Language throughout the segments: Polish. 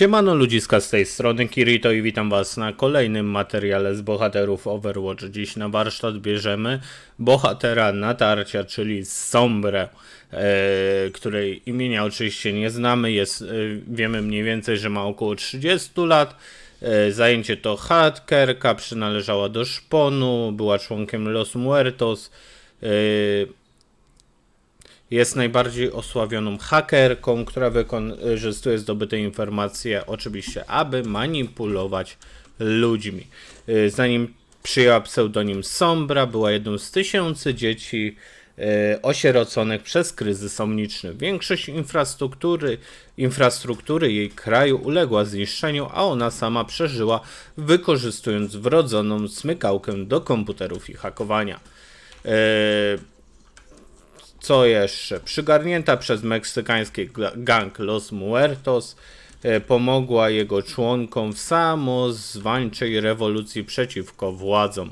Siemano ludziska z tej strony Kirito i witam was na kolejnym materiale z bohaterów Overwatch. Dziś na warsztat bierzemy bohatera natarcia, czyli Sombrę, e, której imienia oczywiście nie znamy. Jest, e, wiemy mniej więcej, że ma około 30 lat. E, zajęcie to hakerka, przynależała do szponu, była członkiem Los Muertos. E, jest najbardziej osławioną hakerką, która wykorzystuje zdobyte informacje, oczywiście, aby manipulować ludźmi. Y, Zanim przyjęła pseudonim Sombra, była jedną z tysięcy dzieci y, osieroconych przez kryzys omniczny. Większość infrastruktury, infrastruktury jej kraju uległa zniszczeniu, a ona sama przeżyła, wykorzystując wrodzoną smykałkę do komputerów i hakowania. Co jeszcze? Przygarnięta przez meksykański gang Los Muertos, e, pomogła jego członkom w samozwańczej rewolucji przeciwko władzom.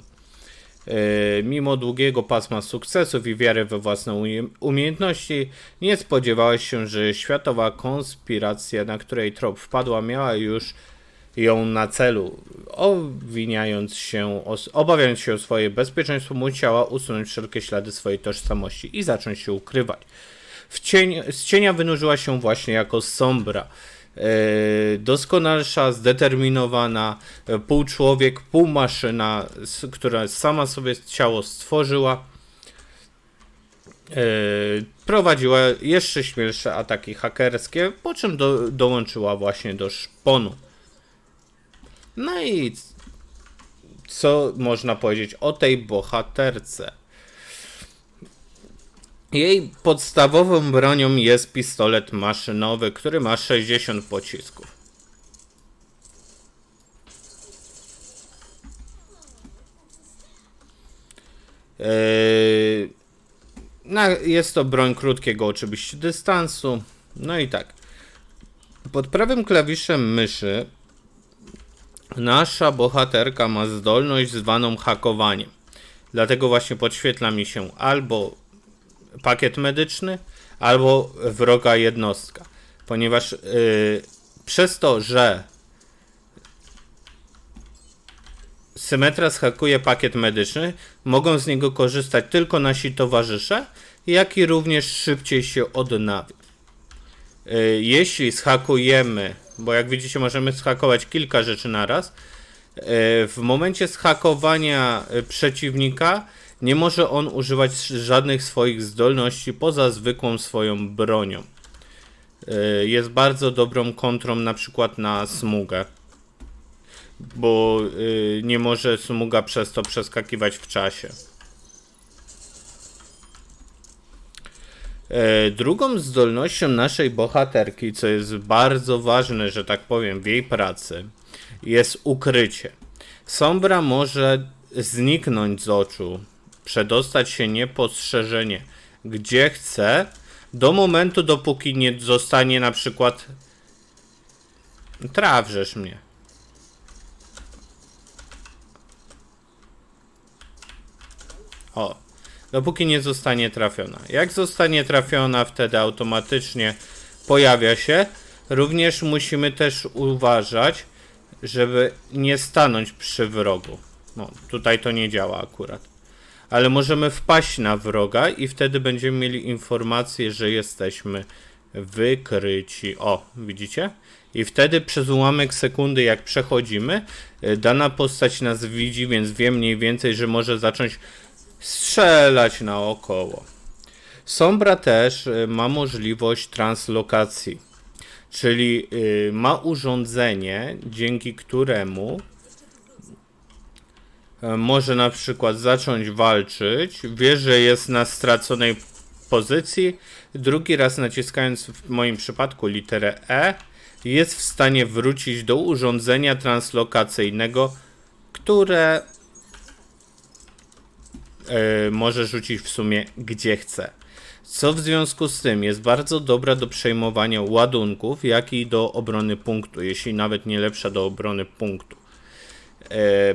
E, Mimo długiego pasma sukcesów i wiary we własne umie- umiejętności, nie spodziewałeś się, że światowa konspiracja, na której trop wpadła, miała już ją na celu. Obwiniając się, obawiając się o swoje bezpieczeństwo, musiała usunąć wszelkie ślady swojej tożsamości i zacząć się ukrywać. Cień, z cienia wynurzyła się właśnie jako sombra. E, doskonalsza, zdeterminowana, e, pół człowiek, pół maszyna, która sama sobie ciało stworzyła. E, prowadziła jeszcze śmielsze ataki hakerskie, po czym do, dołączyła właśnie do szponu. No i co można powiedzieć o tej bohaterce? Jej podstawową bronią jest pistolet maszynowy, który ma 60 pocisków. Yy, no, jest to broń krótkiego oczywiście dystansu. No i tak. Pod prawym klawiszem myszy Nasza bohaterka ma zdolność zwaną hakowaniem. Dlatego właśnie podświetla mi się albo pakiet medyczny, albo wroga jednostka. Ponieważ yy, przez to, że Symetra zhakuje pakiet medyczny, mogą z niego korzystać tylko nasi towarzysze, jak i również szybciej się odnawia. Y, jeśli zhakujemy, bo jak widzicie możemy zhakować kilka rzeczy naraz, y, w momencie zhakowania y, przeciwnika nie może on używać żadnych swoich zdolności poza zwykłą swoją bronią. Y, Jest bardzo dobrą kontrą na przykład na smugę, bo nie może smuga przez to przeskakiwać w czasie. Drugą zdolnością naszej bohaterki, co jest bardzo ważne, że tak powiem, w jej pracy, jest ukrycie. Sombra może zniknąć z oczu, przedostać się niepostrzeżenie, gdzie chce, do momentu, dopóki nie zostanie na przykład. Trawrzesz mnie. O, dopóki nie zostanie trafiona. Jak zostanie trafiona, wtedy automatycznie pojawia się. Również musimy też uważać, żeby nie stanąć przy wrogu. No, tutaj to nie działa akurat. Ale możemy wpaść na wroga i wtedy będziemy mieli informację, że jesteśmy wykryci. O, widzicie? I wtedy przez ułamek sekundy, jak przechodzimy, dana postać nas widzi, więc wie mniej więcej, że może zacząć strzelać naokoło. Sombra też y, ma możliwość translokacji, czyli y, ma urządzenie, dzięki któremu y, może na przykład zacząć walczyć, wie, że jest na straconej pozycji, drugi raz naciskając w moim przypadku literę E, jest w stanie wrócić do urządzenia translokacyjnego, które może rzucić w sumie gdzie chce. Co w związku z tym jest bardzo dobra do przejmowania ładunków, jak i do obrony punktu, jeśli nawet nie lepsza do obrony punktu. E,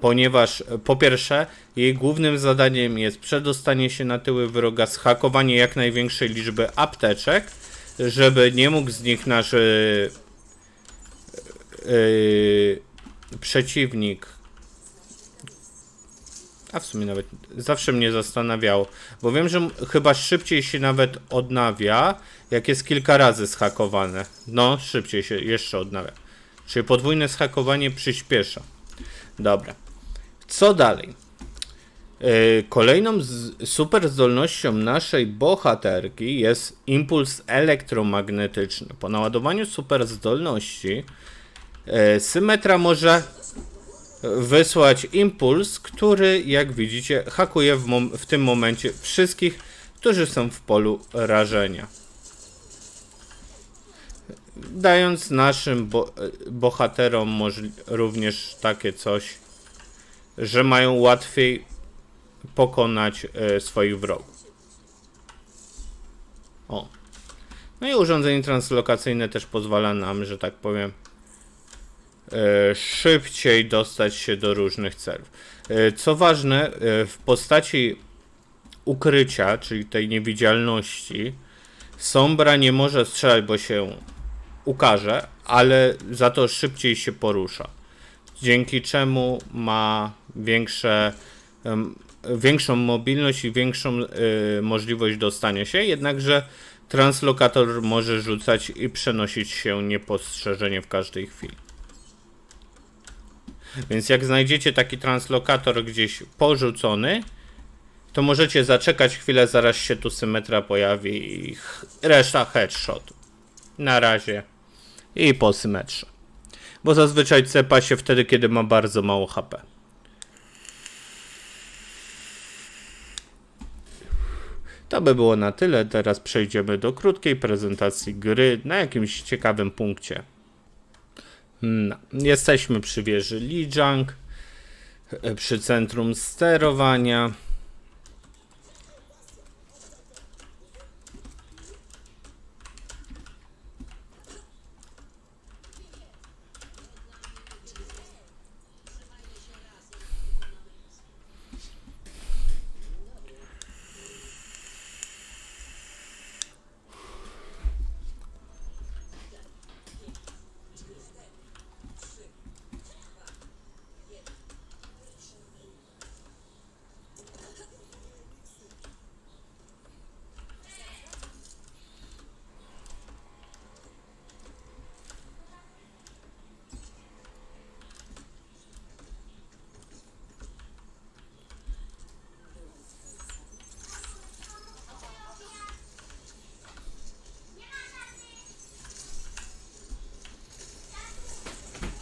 ponieważ po pierwsze, jej głównym zadaniem jest przedostanie się na tyły wroga, zhakowanie jak największej liczby apteczek, żeby nie mógł z nich nasz yy, przeciwnik. A w sumie nawet zawsze mnie zastanawiało, bo wiem, że chyba szybciej się nawet odnawia, jak jest kilka razy zhakowane. No, szybciej się jeszcze odnawia. Czyli podwójne zhakowanie przyspiesza. Dobra. Co dalej? Yy, Kolejną super zdolnością naszej bohaterki jest impuls elektromagnetyczny. Po naładowaniu super zdolności yy, Symetra może wysłać impuls, który jak widzicie hakuje w, w tym momencie wszystkich, którzy są w polu rażenia. Dając naszym bo- bohaterom również takie coś, że mają łatwiej pokonać e, swoich wrogów. O. No i urządzenie translokacyjne też pozwala nam, że tak powiem, szybciej dostać się do różnych celów. E, Co ważne, e, w postaci ukrycia, czyli tej niewidzialności, Sombra nie może strzelać, bo się ukaże, ale za to szybciej się porusza. Dzięki czemu ma większe, większą mobilność i większą możliwość dostania się, jednakże translokator może rzucać i przenosić się niepostrzeżenie w każdej chwili. Więc jak znajdziecie taki translokator gdzieś porzucony, to możecie zaczekać chwilę, zaraz się tu symetra pojawi i reszta headshot. Na razie. I po symetrze. Bo zazwyczaj cepa się wtedy, kiedy ma bardzo mało HP. To by było na tyle. Teraz przejdziemy do krótkiej prezentacji gry na jakimś ciekawym punkcie. No, jesteśmy przy wieży Lijiang, e, przy centrum sterowania.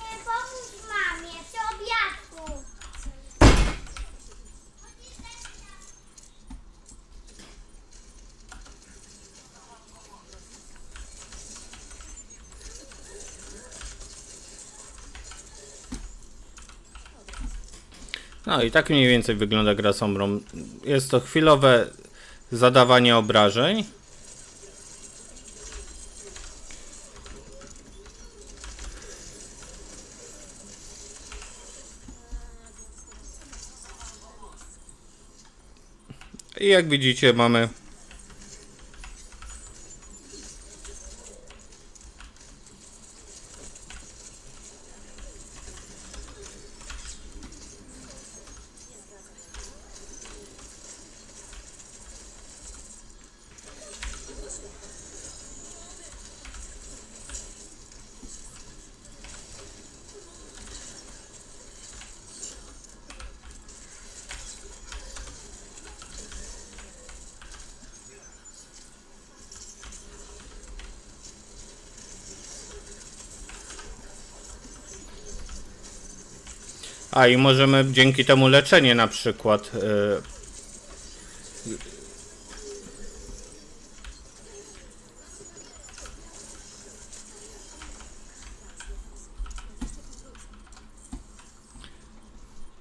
Nie pomóż mamie przy obiadku. No i tak mniej więcej wygląda gra Sombrą. Jest to chwilowe zadawanie obrażeń. I jak widzicie mamy A i możemy dzięki temu leczenie na przykład. y,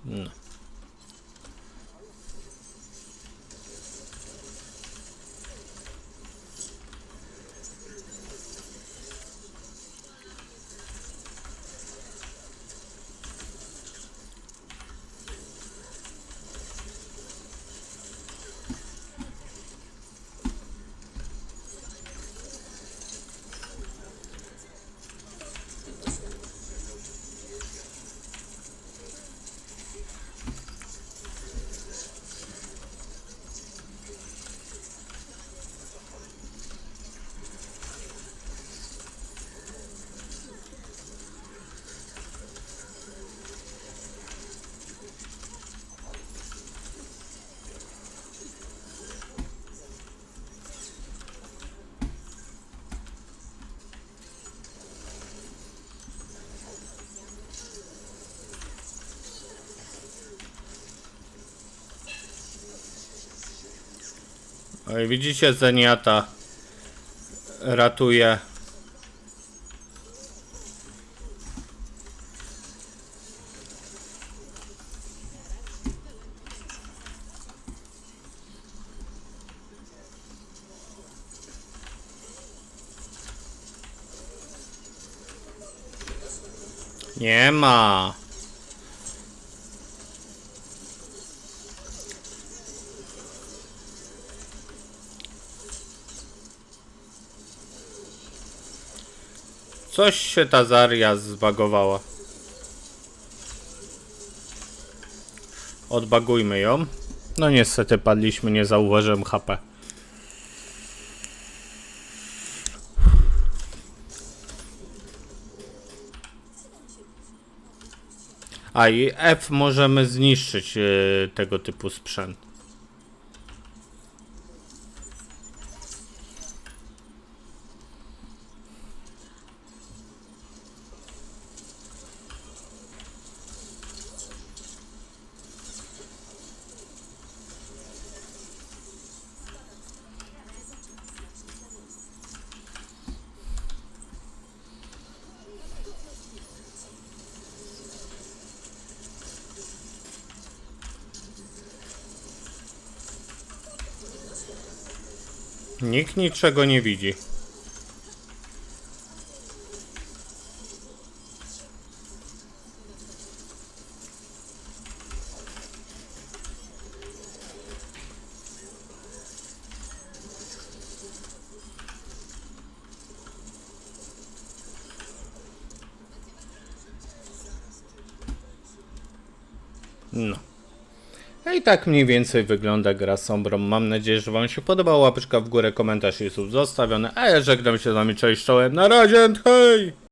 No. Oj, widzicie, Zeniata ratuje. Nie ma. Coś się ta Zaria zbagowała. Odbagujmy ją. No niestety padliśmy, nie zauważyłem HP. A i F możemy zniszczyć e, tego typu sprzęt. Nikt niczego nie widzi. No. No i tak mniej więcej wygląda gra Sombrą. Mam nadzieję, że Wam się podobała. Łapeczka w górę, komentarz jest zostawiony. A ja żegnam się z Wami, cześć, czołem. Na razie, hej!